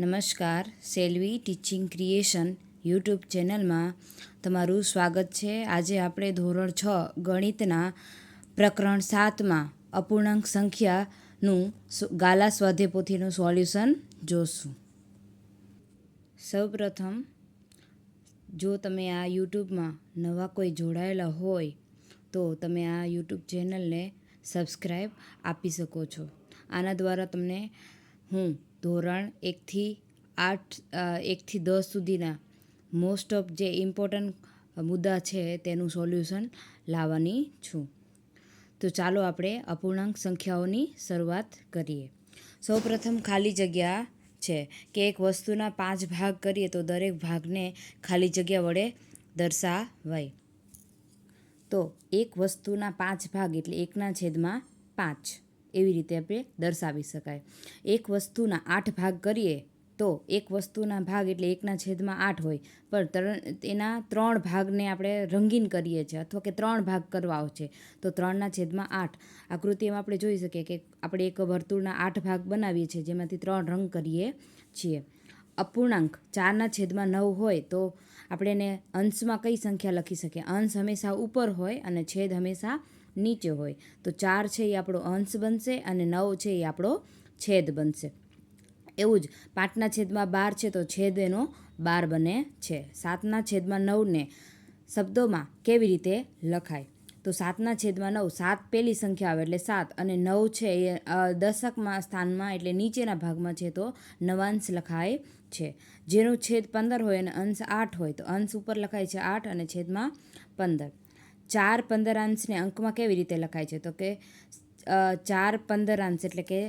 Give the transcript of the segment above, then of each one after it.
નમસ્કાર, Selvi teaching creation YouTube ચેનલમાં તમારું સ્વાગત છે. આજે આપણે ધોરણ છ ગણિતના પ્રકરણ સાતમાં અપૂર્ણાંક સંખ્યાનું ગાલા સ્વાધ્યાય પોથીનું સોલ્યુશન જોશું. સૌપ્રથમ, જો તમે આ યુટ્યુબમાં નવા કોઈ જોડાયેલા હોય, તો તમે આ યુટ્યુબ ચેનલને સબસ્ક્રાઈબ આપી શકો છો. આના દ્વારા તમને હું ધોરણ એકથી આઠ એકથી દસ સુધીના મોસ્ટ ઓફ જે ઇમ્પોર્ટન્ટ મુદ્દા છે તેનું સોલ્યુશન લાવવાની છું. તો ચાલો આપણે અપૂર્ણાંક સંખ્યાઓની શરૂઆત કરીએ. સૌપ્રથમ ખાલી જગ્યા છે કે એક વસ્તુના પાંચ ભાગ કરીએ તો દરેક ભાગને ખાલી જગ્યા વડે દર્શાવાય. તો એક વસ્તુના પાંચ ભાગ એટલે એકના છેદમાં પાંચ. એવી રીતે આપણે દર્શાવી શકાય. એક વસ્તુના આઠ ભાગ કરીએ તો એક વસ્તુના ભાગ એટલે એકના છેદમાં આઠ હોય. પણ ત્રણ, એના ત્રણ ભાગને આપણે રંગીન કરીએ છીએ અથવા કે ત્રણ ભાગ કરવા છે, તો ત્રણના છેદમાં આઠ. આકૃતિમાં આપણે જોઈ શકીએ કે આપણે એક વર્તુળના આઠ ભાગ બનાવીએ છીએ, જેમાંથી ત્રણ રંગ કરીએ છીએ. અપૂર્ણાંક ચારના છેદમાં નવ હોય તો આપણે એને અંશમાં કઈ સંખ્યા લખી શકીએ? અંશ હંમેશા ઉપર હોય અને છેદ હંમેશા નીચે હોય. તો ચાર છે એ આપણો અંશ બનશે અને નવ છે એ આપણો છેદ બનશે. એવું જ. પાંચના છેદમાં બાર છે તો છેદ એનો બાર બને છે. સાતના છેદમાં નવને શબ્દોમાં કેવી રીતે લખાય? તો સાતના છેદમાં નવ, સાત પહેલી સંખ્યા આવે એટલે સાત. અને નવ છે એ દશકમાં સ્થાનમાં એટલે નીચેના ભાગમાં છે તો નવાંશ લખાય છે. જેનો છેદ પંદર હોય અને અંશ આઠ હોય તો અંશ ઉપર લખાય છે આઠ અને છેદમાં પંદર. ચાર પંદરાંશને અંકમાં કેવી રીતે લખાય છે? તો કે ચાર ચાર પંદરાંશ એટલે કે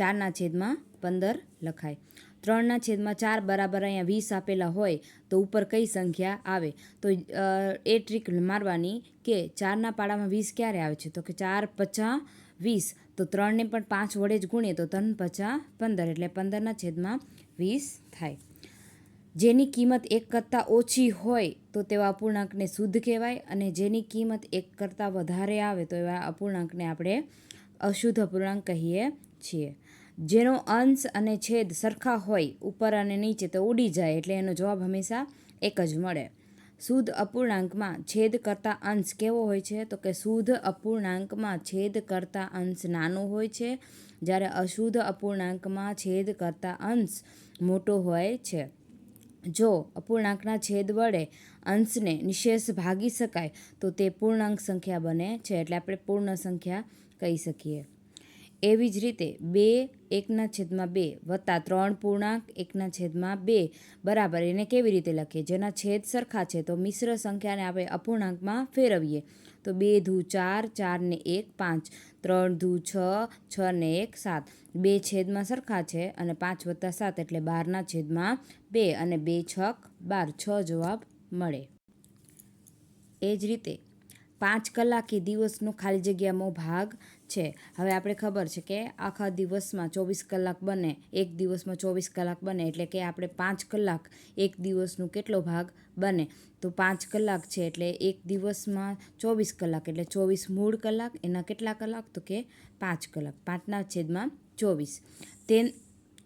ચારના છેદમાં પંદર લખાય. ત્રણના છેદમાં ચાર બરાબર અહીંયા વીસ આપેલા હોય તો ઉપર કઈ સંખ્યા આવે? તો એ ટ્રીક મારવાની કે ચારના પાડામાં વીસ ક્યારે આવે છે? તો કે ચાર પચા વીસ. તો ત્રણને પણ પાંચ વડે જ ગુણીએ તો ત્રણ પચાસ પંદર. એટલે પંદરના છેદમાં વીસ થાય. જેની કિંમત એક કરતાં ઓછી હોય તો તેવા અપૂર્ણાંકને શુદ્ધ કહેવાય અને જેની કિંમત એક કરતાં વધારે આવે તો એવા અપૂર્ણાંકને આપણે અશુદ્ધ અપૂર્ણાંક કહીએ છીએ. જેનો અંશ અને છેદ સરખા હોય, ઉપર અને નીચે તો ઉડી જાય એટલે એનો જવાબ હંમેશા એક જ મળે. શુદ્ધ અપૂર્ણાંકમાં છેદ કરતાં અંશ કેવો હોય છે? તો કે શુદ્ધ અપૂર્ણાંકમાં છેદ કરતા અંશ નાનો હોય છે. જ્યારે અશુદ્ધ અપૂર્ણાંકમાં છેદ કરતા અંશ મોટો હોય છે. જો અપૂર્ણાંકના છેદ વડે અંશને નિશેષ ભાગી શકાય, તો તે પૂર્ણાંક સંખ્યા બને છે એટલે આપણે પૂર્ણ સંખ્યા કહી શકીએ. એવી જ રીતે બે એકના છેદમાં બે વત્તા ત્રણ પૂર્ણાંક એકના છેદમાં બે બરાબર એને કેવી રીતે લખીએ? જેના છેદ સરખા છે, તો મિશ્ર સંખ્યાને આપણે અપૂર્ણાંકમાં ફેરવીએ. તો બે ધુ ચાર ચાર ને એક, પાંચ. ત્રણ ધુ છ છ ને એક, સાત. બે છેદમાં સરખા છે અને પાંચ વત્તા સાત એટલે બારના છેદમાં બે અને બે છક બાર, છ જવાબ મળે. એ જ રીતે પાંચ કલાક દિવસનો ખાલી જગ્યામાં ભાગ છે. હવે આપણે ખબર છે કે આખા દિવસમાં ચોવીસ કલાક બને, એક દિવસમાં ચોવીસ કલાક બને એટલે કે આપણે પાંચ કલાક એક દિવસનું કેટલો ભાગ બને? તો પાંચ કલાક છે એટલે એક દિવસમાં ચોવીસ કલાક એટલે ચોવીસ મૂળ કલાક, એના કેટલા કલાક? તો કે પાંચ કલાક. પાંચના છેદમાં ચોવીસ. તે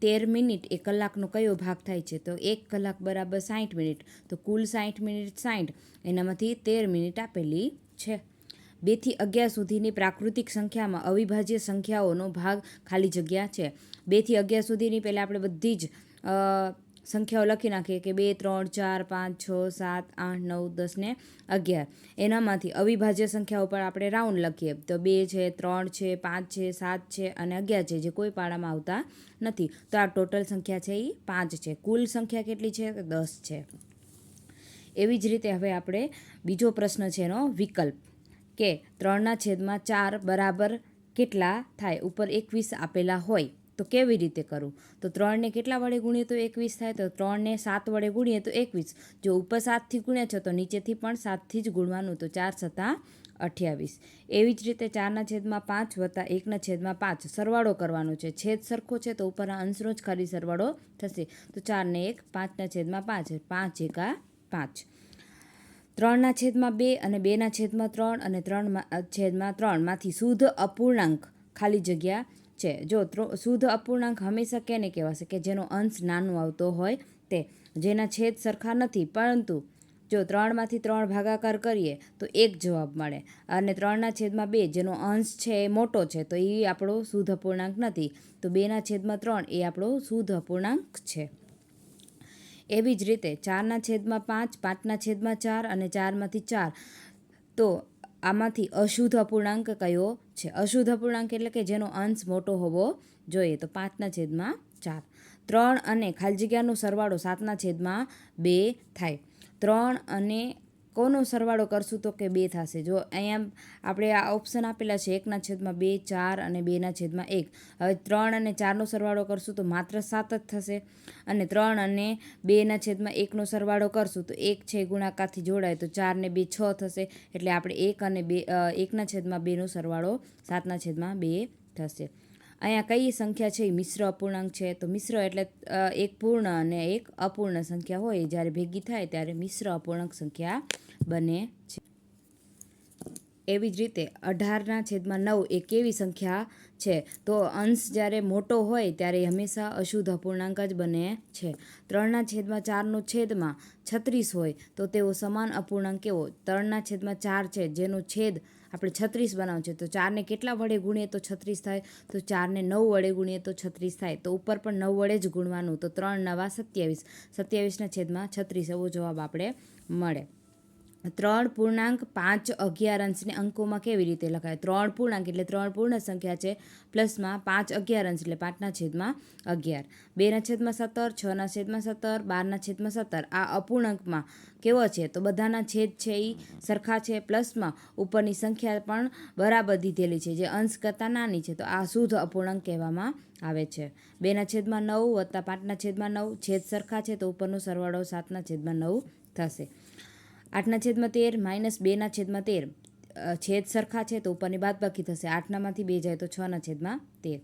તેર મિનિટ એ કલાકનો કયો ભાગ થાય છે? તો એક કલાક બરાબર સાઠ મિનિટ. તો કુલ સાઠ મિનિટ સાઠ એનામાંથી તેર મિનિટ આપેલી છે. બેથી અગિયાર સુધીની પ્રાકૃતિક સંખ્યામાં અવિભાજ્ય સંખ્યાઓનો ભાગ ખાલી જગ્યા છે. બેથી અગિયાર સુધીની પહેલાં આપણે બધી જ સંખ્યાઓ લખી નાખીએ કે બે, ત્રણ, ચાર, પાંચ, છ, સાત, આઠ, નવ, દસ ને અગિયાર. એનામાંથી અવિભાજ્ય સંખ્યાઓ પર આપણે રાઉન્ડ લખીએ. તો બે છે, ત્રણ છે, પાંચ છે, સાત છે અને અગિયાર છે જે કોઈ પાડામાં આવતા નથી. તો આ ટોટલ સંખ્યા છે એ પાંચ છે. કુલ સંખ્યા કેટલી છે? દસ છે. એવી જ રીતે હવે આપણે બીજો પ્રશ્ન છે એનો વિકલ્પ. કે ત્રણના છેદમાં ચાર બરાબર કેટલા થાય? ઉપર એકવીસ આપેલા હોય, તો કેવી રીતે કરવું તો ત્રણને કેટલા વડે ગુણીએ તો એકવીસ થાય? તો ત્રણને સાત વડે ગુણીએ તો એકવીસ. જો ઉપર સાતથી ગુણ્યા છે તો નીચેથી પણ સાતથી જ ગુણવાનું, તો ચાર સત્તા અઠ્યાવીસ. એવી જ રીતે ચારના છેદમાં પાંચ વત્તા એકના છેદમાં પાંચ. સરવાળો કરવાનો છે. છેદ સરખો છે તો ઉપરના અંશનો જ ખાલી સરવાળો થશે. તો ચારને એક, પાંચના છેદમાં પાંચ પાંચ એકા પાંચ. ત્રણના છેદમાં બે અને બેના છેદમાં ત્રણ અને ત્રણ છેદમાં ત્રણમાંથી શુદ્ધ અપૂર્ણાંક ખાલી જગ્યા છે. જો શુદ્ધ અપૂર્ણાંક હંમેશા કેને કહેવાશે? કે જેનો અંશ નાનો આવતો હોય તે. જેના છેદ સરખા નથી, પરંતુ જો ત્રણમાંથી ત્રણ ભાગાકાર કરીએ તો એક જવાબ મળે. અને ત્રણના છેદમાં બે, જેનો અંશ છે એ મોટો છે, તો એ આપણો શુદ્ધ અપૂર્ણાંક નથી. તો બેના છેદમાં ત્રણ એ આપણો શુદ્ધ અપૂર્ણાંક છે. એવી જ રીતે ચારના છેદમાં પાંચ, પાંચના છેદમાં ચાર અને ચારમાંથી ચાર. તો આમાંથી અશુદ્ધ અપૂર્ણાંક કયો છે? અશુદ્ધ અપૂર્ણાંક એટલે કે જેનો અંશ મોટો હોવો જોઈએ. તો પાંચના છેદમાં ચાર. ત્રણ અને ખાલી જગ્યાનો સરવાળો સાતના છેદમાં બે થાય. ત્રણ અને કોનો સરવાળો કરશું તો કે બે થશે? જો અહીંયા આપણે આ ઓપ્શન આપેલા છે, એકના છેદમાં બે, ચાર અને બેના છેદમાં એક. હવે ત્રણ અને ચારનો સરવાળો કરશું તો માત્ર સાત જ થશે. અને ત્રણ અને બેના છેદમાં એકનો સરવાળો કરશું તો એક છે, ગુણાકારથી જોડાય તો ચાર ને બે છ થશે. એટલે આપણે એક અને બે એકના છેદમાં બેનો સરવાળો સાતના છેદમાં બે થશે. અહીંયા કઈ સંખ્યા છે? એ મિશ્ર, અપૂર્ણાંક છે. તો મિશ્ર એટલે એક પૂર્ણ અને એક અપૂર્ણ સંખ્યા હોય. જ્યારે ભેગી થાય ત્યારે મિશ્ર, અપૂર્ણાંક સંખ્યા બને છે. એવી જ રીતે અઢારના છેદમાં નવ એ કેવી સંખ્યા છે? તો અંશ જ્યારે મોટો હોય ત્યારે હંમેશા અશુદ્ધ અપૂર્ણાંક જ બને છે. ત્રણના છેદમાં ચારનો છેદમાં છત્રીસ હોય તો તેઓ સમાન અપૂર્ણાંક કેવો? ત્રણના છેદમાં ચાર છે જેનો છેદ આપણે છત્રીસ બનાવવું છે, તો ચારને કેટલા વડે ગુણીએ તો છત્રીસ થાય? તો ચારને નવ વડે ગુણીએ તો છત્રીસ થાય. તો ઉપર પણ નવ વડે જ ગુણવાનું. તો ત્રણ નવા સત્યાવીસ. સત્યાવીસના છેદમાં છત્રીસ. એવો જવાબ આપણે મળે. ત્રણ પૂર્ણાંક પાંચ અગિયારંશને અંકોમાં કેવી રીતે લખાય? ત્રણ પૂર્ણાંક એટલે ત્રણ પૂર્ણ સંખ્યા છે, પ્લસમાં પાંચ અગિયાર અંશ એટલે પાંચના છેદમાં અગિયાર. બેના છેદમાં સત્તર, છના છેદમાં સત્તર, બારના છેદમાં સત્તર. આ અપૂર્ણાંકમાં કેવો છે? તો બધાના છેદ છે એ સરખા છે, પ્લસમાં ઉપરની સંખ્યા પણ બરાબર દીધેલી છે, જે અંશ કરતાં નાની છે. તો આ શુદ્ધ અપૂર્ણાંક કહેવામાં આવે છે. બેના છેદમાં નવ વત્તા પાંચના છેદમાં નવ, છેદ સરખા છે તો ઉપરનો સરવાળો સાતના છેદમાં નવ થશે. આઠના છેદમાં તેર માઇનસ બેના છેદમાં તેર. છેદ સરખા છે તો ઉપરની બાદ બાકી થશે. આઠનામાંથી બે જાય તો છના છેદમાં તેર.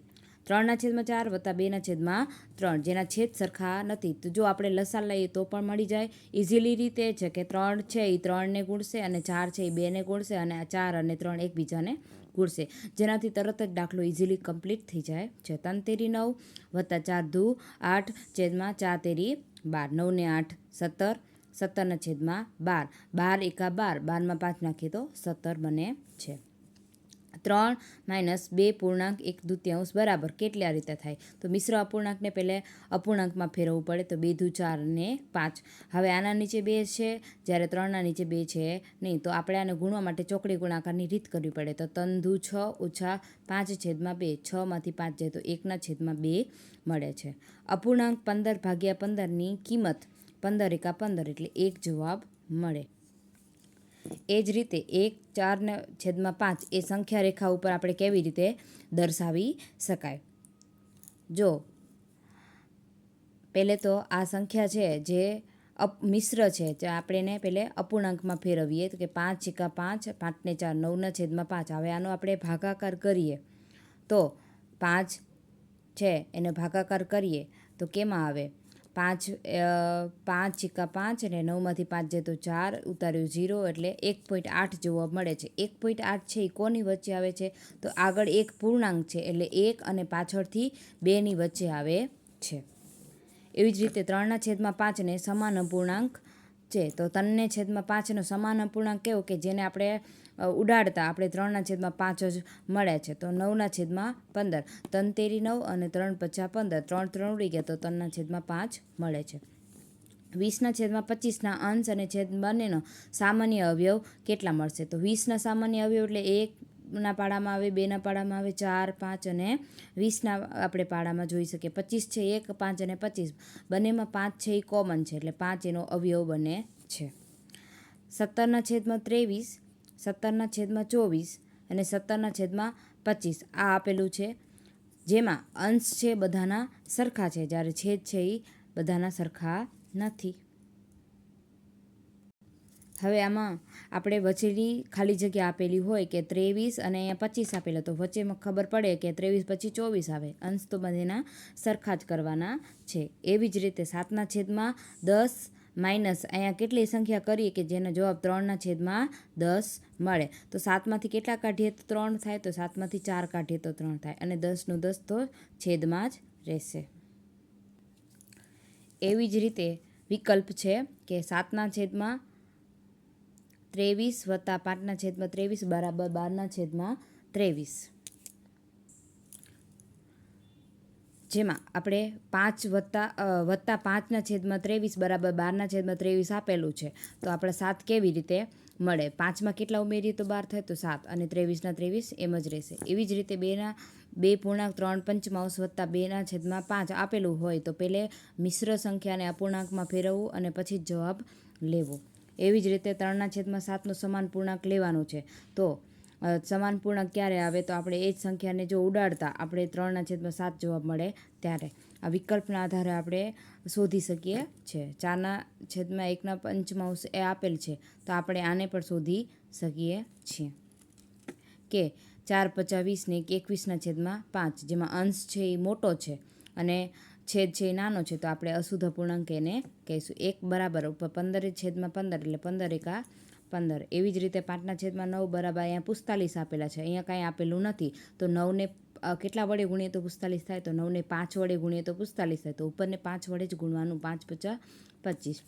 ત્રણના છેદમાં ચાર વત્તા બેના છેદમાં ત્રણ. જેના છેદ સરખા નથી. તો જો આપણે લસા લઈએ તો પણ મળી જાય. ઇઝીલી રીતે છે કે ત્રણ છે એ ત્રણને ગુણશે અને ચાર છે એ બેને ગુણશે અને આ ચાર અને ત્રણ એકબીજાને ગુણશે. જેનાથી તરત જ દાખલો ઇઝીલી કમ્પ્લીટ થઈ જાય. છે ત્રણ તેરી નવ વત્તા ચાર ધુ આઠ છેદમાં ચાર તેરી બાર. નવને આઠ સત્તર. સત્તરના છેદમાં બાર. બાર એકા બાર. બારમાં પાંચ નાખીએ તો સત્તર બને છે. ત્રણ માઇનસ બે પૂર્ણાંક એક દુત્યાંશ બરાબર કેટલી આ રીતે થાય? તો મિશ્ર અપૂર્ણાંકને પહેલે અપૂર્ણાંકમાં ફેરવવું પડે તો બે દુ ચાર ને પાંચ. હવે આના નીચે બે છે. જ્યારે ત્રણના નીચે બે છે નહીં, તો આપણે આને ગુણવા માટે ચોકડી ગુણાકારની રીત કરવી પડે. તો ત્રણ દુ છ ઓછા પાંચ છેદમાં બે. છમાંથી પાંચ જાય તો એકના છેદમાં બે મળે છે. અપૂર્ણાંક પંદર ભાગ્યા પંદરની કિંમત પંદર એકા પંદર એટલે એક જવાબ મળે. એ જ રીતે એક ચારને છેદમાં પાંચ એ સંખ્યા રેખા ઉપર આપણે કેવી રીતે દર્શાવી શકાય? જો પહેલે તો આ સંખ્યા છે જે અપ, મિશ્ર છે, જે આપણે એને પહેલે અપૂર્ણાંકમાં ફેરવીએ તો કે પાંચ એકા પાંચ પાંચને ચાર નવના છેદમાં પાંચ. હવે આનો આપણે ભાગાકાર કરીએ. તો પાંચ છે, એને ભાગાકાર કરીએ તો કેમાં આવે? પાંચ પાંચ એકા પાંચ અને નવમાંથી પાંચ જે તો ચાર ઉતાર્યું ઝીરો એટલે એક પોઈન્ટ આઠ જોવા મળે છે. એક પોઈન્ટ આઠ છે એ કોની વચ્ચે આવે છે? તો આગળ એક પૂર્ણાંક છે એટલે એક અને પાછળથી બેની વચ્ચે આવે છે. એવી જ રીતે ત્રણના છેદમાં પાંચને સમાન અપૂર્ણાંક છે, તો ત્રણને છેદમાં પાંચનો સમાન અપૂર્ણાંક કેવો? કે જેને આપણે ઉડાડતા આપણે ત્રણના છેદમાં પાંચ જ મળે છે, તો નવના છેદમાં પંદર. ત્રણ તેરી નવ અને ત્રણ પચાસ પંદર. ત્રણ ત્રણ ઉડી ગયા, તો ત્રણના છેદમાં પાંચ મળે છે. વીસના છેદમાં પચીસના અંશ અને છેદ બંનેનો સામાન્ય અવયવ કેટલા મળશે? તો વીસના સામાન્ય અવયવ એટલે એકના પાડામાં આવે બેના પાડામાં આવે, ચાર, પાંચ અને વીસના આપણે પાડામાં જોઈ શકીએ. પચીસ છે એક, પાંચ અને પચીસ. બંનેમાં પાંચ છે એ કોમન છે, એટલે પાંચ એનો અવયવ બને છે. સત્તરના છેદમાં ત્રેવીસ, સત્તરના છેદમાં ચોવીસ અને સત્તરના છેદમાં પચીસ. આ આપેલું છે. જેમાં અંશ છે બધાના સરખા છે. જ્યારે છેદ છે એ બધાના સરખા નથી. હવે આમાં આપણે વચેલી ખાલી જગ્યા આપેલી હોય કે ત્રેવીસ અને અહીંયા પચીસ આપેલા, તો વચ્ચેમાં ખબર પડે કે ત્રેવીસ પછી ચોવીસ આવે. અંશ તો બધેના સરખા જ કરવાના છે. એવી જ રીતે સાતના છેદમાં દસ માઇનસ, અહીંયા કેટલી સંખ્યા કરીએ કે જેનો જવાબ ત્રણના છેદમાં દસ મળે. તો સાતમાંથી કેટલા કાઢીએ તો ત્રણ થાય, તો સાતમાંથી ચાર કાઢીએ તો ત્રણ થાય. અને દસનું દસ તો છેદમાં જ રહેશે. એવી જ રીતે વિકલ્પ છે કે સાતના છેદમાં ત્રેવીસ વત્તા પાંચના છેદમાં ત્રેવીસ બરાબર બારના છેદમાં ત્રેવીસ. જેમાં આપણે પાંચ વત્તા વત્તા પાંચના છેદમાં ત્રેવીસ બરાબર બારના છેદમાં ત્રેવીસ આપેલું છે. તો આપણે સાત કેવી રીતે મળે? પાંચમાં કેટલા ઉમેરીએ તો બાર થાય? તો સાત. અને ત્રેવીસના ત્રેવીસ એમ જ રહેશે. એવી જ રીતે બેના, બે પૂર્ણાંક ત્રણ પંચમાંશ વત્તા બેના છેદમાં પાંચ આપેલું હોય તો પહેલે મિશ્ર સંખ્યાને અપૂર્ણાંકમાં ફેરવવું અને પછી જવાબ લેવો. એવી જ રીતે ત્રણના છેદમાં સાતનો સમાન પૂર્ણાંક લેવાનો છે. તો સમાન પૂર્ણાંક ક્યારે આવે તો આપણે એ જ સંખ્યાને જો ઉડાડતા આપણે ત્રણના છેદમાં સાત જવાબ મળે ત્યારે. આ વિકલ્પના આધારે આપણે શોધી શકીએ છે. ચારના છેદમાં એકના પંચમાંશ એ આપેલ છે. તો આપણે આને પણ શોધી શકીએ છીએ. કે ચાર પચાવીસને એકવીસના છેદમાં પાંચ, જેમાં અંશ છે એ મોટો છે. અને છેદ છે એ નાનો છે, તો આપણે અશુદ્ધ પૂર્ણાંક એને કહીશું. એક બરાબર, ઉપર પંદર છેદમાં પંદર, એટલે પંદર એકા પંદર. એવી જ રીતે પાંચના છેદમાં નવ બરાબર અહીંયા પુસ્તાલીસ આપેલા છે. અહીંયા કાંઈ આપેલું નથી. તો નવને કેટલા વડે ગુણીએ તો પુસ્તાલીસ થાય? તો નવને પાંચ વડે ગુણીએ તો પુસ્તાલીસ થાય. તો ઉપરને પાંચ વડે જ ગુણવાનું પાંચ પચાસ પચીસ.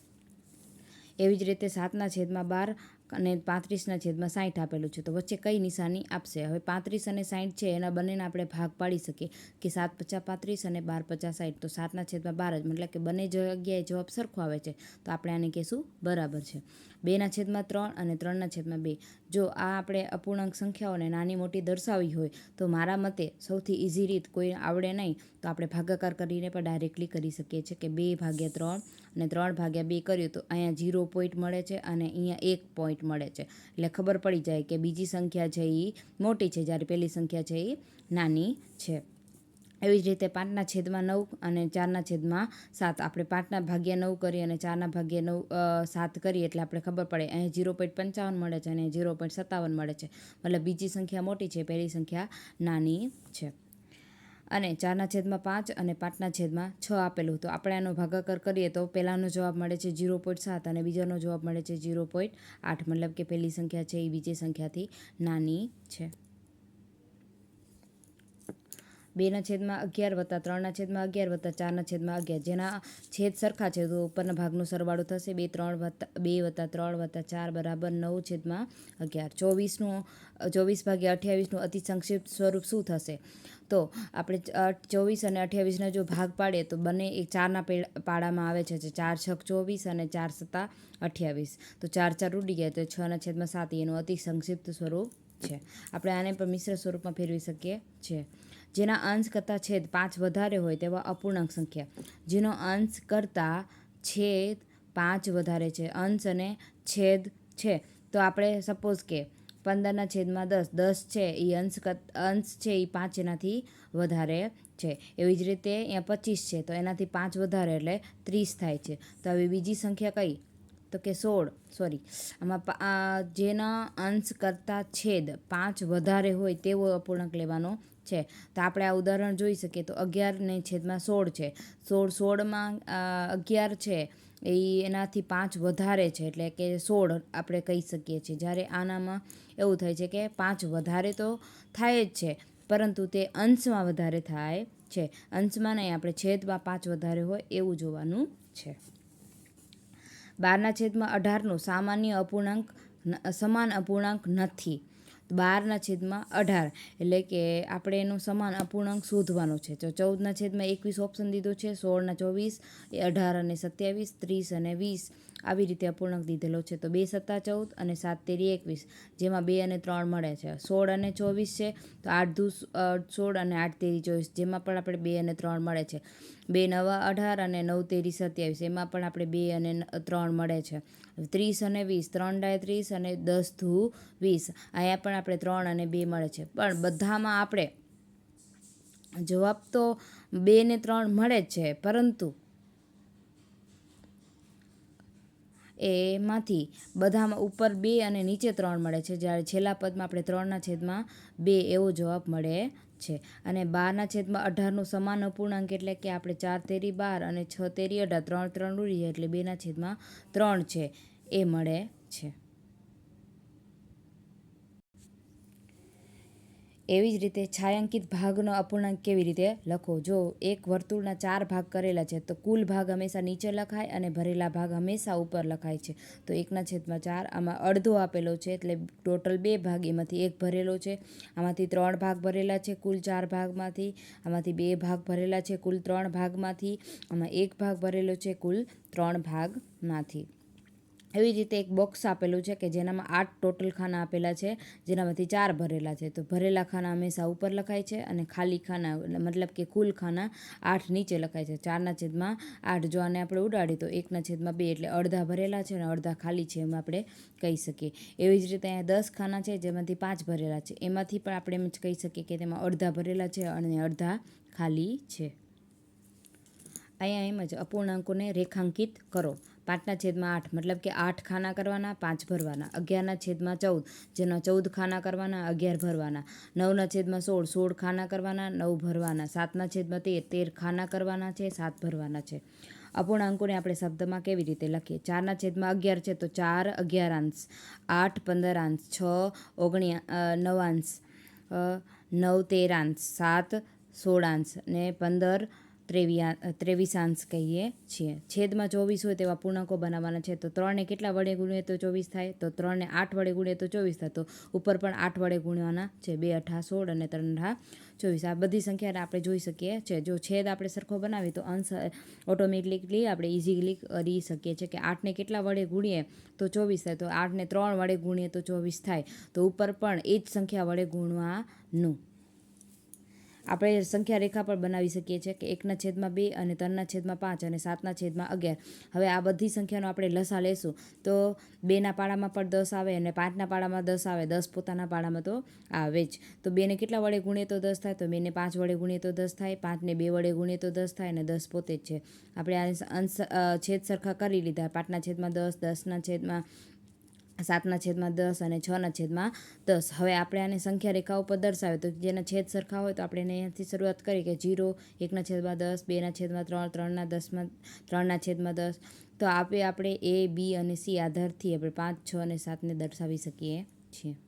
એવી જ રીતે સાતના છેદમાં બાર અને પાંત્રીસના છેદમાં સાઠ આપેલું છે. તો વચ્ચે કઈ નિશાની આપશે? હવે પાંત્રીસ અને સાઠ છે, એના બંનેને આપણે ભાગ પાડી શકીએ કે સાત પચાસ પાંત્રીસ અને બાર પચાસ સાઠ તો સાતના છેદમાં બાર જ, મતલબ કે બંને જગ્યાએ જવાબ સરખો આવે છે. તો આપણે આને કહેશું બરાબર છે. બેના છેદમાં ત્રણ અને ત્રણના છેદમાં બે. જો આ આપણે અપૂર્ણાંક સંખ્યાઓને નાની મોટી દર્શાવી હોય તો મારા મતે સૌથી ઇઝી રીત કોઈ આવડે નહીં, તો આપણે ભાગાકાર કરીને પણ ડાયરેક્ટલી કરી શકીએ છીએ કે બે ભાગ્યા ત્રણ અને ત્રણ ભાગ્યા બે કર્યું તો અહીંયા ઝીરો પોઈન્ટ મળે છે અને અહીંયા એક પોઈન્ટ મળે છે. એટલે ખબર પડી જાય કે બીજી સંખ્યા છે એ મોટી છે, જ્યારે પહેલી સંખ્યા છે એ નાની છે. એવી જ રીતે પાંચના છેદમાં નવ અને ચારના છેદમાં સાત. આપણે પાંચના ભાગ્યા નવ કરીએ અને ચારના ભાગ્યા નવ સાત કરીએ એટલે આપણે ખબર પડે અહીં ઝીરો પોઈન્ટ પંચાવન મળે છે અને ઝીરો પોઈન્ટ સત્તાવન મળે છે. મતલબ બીજી સંખ્યા મોટી છે, પહેલી સંખ્યા નાની છે. અને ચારના છેદમાં પાંચ અને પાંચના છેદમાં છ આપેલું. તો આપણે આનો ભાગાકાર કરીએ તો પહેલાંનો જવાબ મળે છે ઝીરો પોઈન્ટ સાત અને બીજાનો જવાબ મળે છે ઝીરો પોઈન્ટ આઠ. મતલબ કે પહેલી સંખ્યા છે એ બીજી સંખ્યાથી નાની છે. બેના છેદમાં અગિયાર વત્તા ત્રણના છેદમાં અગિયાર વત્તા ચારના છેદમાં અગિયાર. જેના છેદ સરખા છે, તો ઉપરના ભાગનો સરવાળો થશે બે ત્રણ વત્તા, બે વત્તા ત્રણ વત્તા ચાર બરાબર નવ છેદમાં અગિયાર. ચોવીસનું, ચોવીસ ભાગ્યા અઠ્યાવીસનું અતિ સંક્ષિપ્ત સ્વરૂપ શું થશે? તો આપણે ચોવીસ અને અઠ્યાવીસના જો ભાગ પાડીએ, તો બંને એક ચારના પેડ- પાડામાં આવે છે ચાર છક ચોવીસ અને ચાર સત્તા અઠ્યાવીસ. તો ચાર ચાર ઉડી ગયા, તો છના છેદમાં સાત, એનું અતિ સંક્ષિપ્ત સ્વરૂપ છે. આપણે આને પણ મિશ્ર સ્વરૂપમાં ફેરવી શકીએ છીએ. જેના અંશ કરતાં છેદ પાંચ વધારે હોય તેવા અપૂર્ણાંક સંખ્યા. જેનો અંશ કરતાં છેદ પાંચ વધારે છે. અંશ અને છેદ છે. તો આપણે સપોઝ કે પંદરના છેદમાં દસ દસ છે એ અંશ અંશ છે એ પાંચ એનાથી વધારે છે. એવી જ રીતે અહીંયા પચીસ છે. તો એનાથી પાંચ વધારે એટલે ત્રીસ થાય છે. તો હવે બીજી સંખ્યા કઈ? તો કે સોળ. સોરી આમાં જેના અંશ કરતાં છેદ પાંચ વધારે હોય તેવો અપૂર્ણાંક લેવાનો છે. તો આપણે આ ઉદાહરણ જોઈ શકીએ. તો અગિયારને છેદમાં સોળ છે. સોળ સોળમાં અગિયાર છે, એ એનાથી પાંચ વધારે છે. એટલે કે સોળ આપણે કહી શકીએ છીએ. જ્યારે આનામાં એવું થાય છે કે પાંચ વધારે તો થાય જ છે. પરંતુ તે અંશમાં વધારે થાય છે. અંશમાં નહીં, આપણે છેદમાં પાંચ વધારે હોય એવું જોવાનું છે. બારના છેદમાં અઢારનું સામાન્ય અપૂર્ણાંક સમાન અપૂર્ણાંક નથી. બારના છેદમાં અઢાર. એટલે કે આપણે એનું સમાન અપૂર્ણાંક શોધવાનો છે. તો ચૌદના છેદમાં એકવીસ ઓપ્શન દીધો છે, સોળના ચોવીસ, અઢાર અને સત્યાવીસ, ત્રીસ અને વીસ. આવી રીતે અપૂર્ણાંક દીધેલો છે. તો બે સત્તા ચૌદ અને સાત તેરી એકવીસ, જેમાં બે અને ત્રણ મળે છે. સોળ અને ચોવીસ છે, તો આઠ દુ સોળ અને આઠ તેરી ચોવીસ, જેમાં પણ આપણે બે અને ત્રણ મળે છે. બે નવા અઢાર અને નવ તેરી સત્યાવીસ, એમાં પણ આપણે બે અને ત્રણ મળે છે. ત્રીસ અને વીસ, ત્રણ ડાય ત્રીસ અને દસ ધુ વીસ, અહીંયા પણ આપણે ત્રણ અને બે મળે છે. પણ બધામાં આપણે જવાબ તો બે ને ત્રણ મળે જ છે, પરંતુ એમાંથી બધામાં ઉપર બે અને નીચે ત્રણ મળે છે. જ્યારે છેલ્લા પદમાં આપણે ત્રણના છેદમાં બે એવો જવાબ મળે છે. અને બારના છેદમાં અઢારનું સમાન અપૂર્ણાંક એટલે કે આપણે ચાર તેરી બાર અને છ તેરી અઢાર, ત્રણ ત્રણ ઉડી જાય એટલે બેના છેદમાં ત્રણ છે. એ મળે છે. એવી જ રીતે છાંયાંકિત ભાગનો અપૂર્ણાંક કેવી રીતે લખવો? જો એક વર્તુળના ચાર ભાગ કરેલા છે, તો કુલ ભાગ હંમેશા નીચે લખાય અને ભરેલા ભાગ હંમેશા ઉપર લખાય છે. તો એકના છેદમાં ચાર, આમાં અડધો આપેલો છે, એટલે ટોટલ બે ભાગ એમાંથી એક ભરેલો છે. આમાંથી ત્રણ ભાગ ભરેલા છે કુલ ચાર ભાગમાંથી. આમાંથી બે ભાગ ભરેલા છે કુલ ત્રણ ભાગમાંથી. આમાં એક ભાગ ભરેલો છે કુલ ત્રણ ભાગમાંથી. એવી રીતે એક બોક્સ આપેલું છે કે જેનામાં આઠ ટોટલ ખાના આપેલા છે, જેનામાંથી ચાર ભરેલા છે. તો ભરેલા ખાના હંમેશા ઉપર લખાય છે અને ખાલી ખાના મતલબ કે કુલ ખાના આઠ નીચે લખાય છે. ચારના છેદમાં આઠ જો આને આપણે ઉડાડીએ તો એકના છેદમાં બે, એટલે અડધા ભરેલા છે અને અડધા ખાલી છે એમ આપણે કહી શકીએ. એવી જ રીતે અહીંયા દસ ખાના છે જેમાંથી પાંચ ભરેલા છે. એમાંથી પણ આપણે એમ જ કહી શકીએ કે તેમાં અડધા ભરેલા છે અને અડધા ખાલી છે. અહીંયા એમ જ અપૂર્ણાંકોને રેખાંકિત કરો. પાંચના છેદમાં આઠ, મતલબ કે આઠ ખાના કરવાના, પાંચ ભરવાના. અગિયારના છેદમાં ચૌદ, જેના ચૌદ ખાના કરવાના, અગિયાર ભરવાના. નવના છેદમાં સોળ સોળ ખાના કરવાના, નવ ભરવાના. સાતના છેદમાં તેર તેર ખાના કરવાના છે, સાત ભરવાના છે. અપૂર્ણાંકોને આપણે શબ્દમાં કેવી રીતે લખીએ? ચારના છેદમાં અગિયાર છે, તો ચાર અગિયાર અંશ આઠ પંદરાંશ, છ ઓગણી નવાંશ. અંશ નવ તેરાંશ, સાત સોળાંશ ને પંદર ત્રેવિયા ત્રેવીસાંશ કહીએ છીએ. છેદમાં ચોવીસ હોય તેવા પૂર્ણાંકો બનાવવાના છે. તો ત્રણને કેટલા વડે ગુણીએ તો ચોવીસ થાય? તો ત્રણને આઠ વડે ગુણીએ તો ચોવીસ થાય. તો ઉપર પણ આઠ વડે ગુણવાના છે. બે અઠા સોળ અને ત્રણ અઠા ચોવીસ. આ બધી સંખ્યાને આપણે જોઈ શકીએ છીએ. જો છેદ આપણે સરખો બનાવીએ તો અંશ ઓટોમેટિકલી આપણે ઇઝીલી કરી શકીએ છીએ કે આઠને કેટલા વડે ગુણીએ તો ચોવીસ થાય. તો આઠને ત્રણ વડે ગુણીએ તો ચોવીસ થાય. તો ઉપર પણ એ જ સંખ્યા વડે ગુણવાનું. આપણે સંખ્યા રેખા પણ બનાવી શકીએ છીએ કે એકના છેદમાં બે અને ત્રણના છેદમાં પાંચ અને સાતના છેદમાં અગિયાર. હવે આ બધી સંખ્યાનો આપણે લસા લેશું. તો બેના પાડામાં પણ દસ આવે અને પાંચના પાડામાં દસ આવે. દસ પોતાના પાડામાં તો આવે જ. તો બેને કેટલા વડે ગુણીએ તો દસ થાય? તો બેને પાંચ વડે ગુણીએ તો દસ થાય. પાંચને બે વડે ગુણીએ તો દસ થાય અને દસ પોતે જ છે. આપણે આ અંશ છેદ સરખા કરી લીધા. પાંચના છેદમાં દસ, દસના છેદમાં સાતના છેદમાં દસ અને છના છેદમાં દસ. હવે આપણે આને સંખ્યા રેખા ઉપર દર્શાવે તો જેના છેદ સરખા હોય તો આપણે એને અહીંયાથી શરૂઆત કરી કે જીરો, એકના છેદમાં દસ, બેના છેદમાં ત્રણ, ત્રણના દસમાં, ત્રણના છેદમાં દસ. તો આપે આપણે એ, બી અને સી આધારથી આપણે પાંચ, છ અને સાતને દર્શાવી શકીએ છીએ.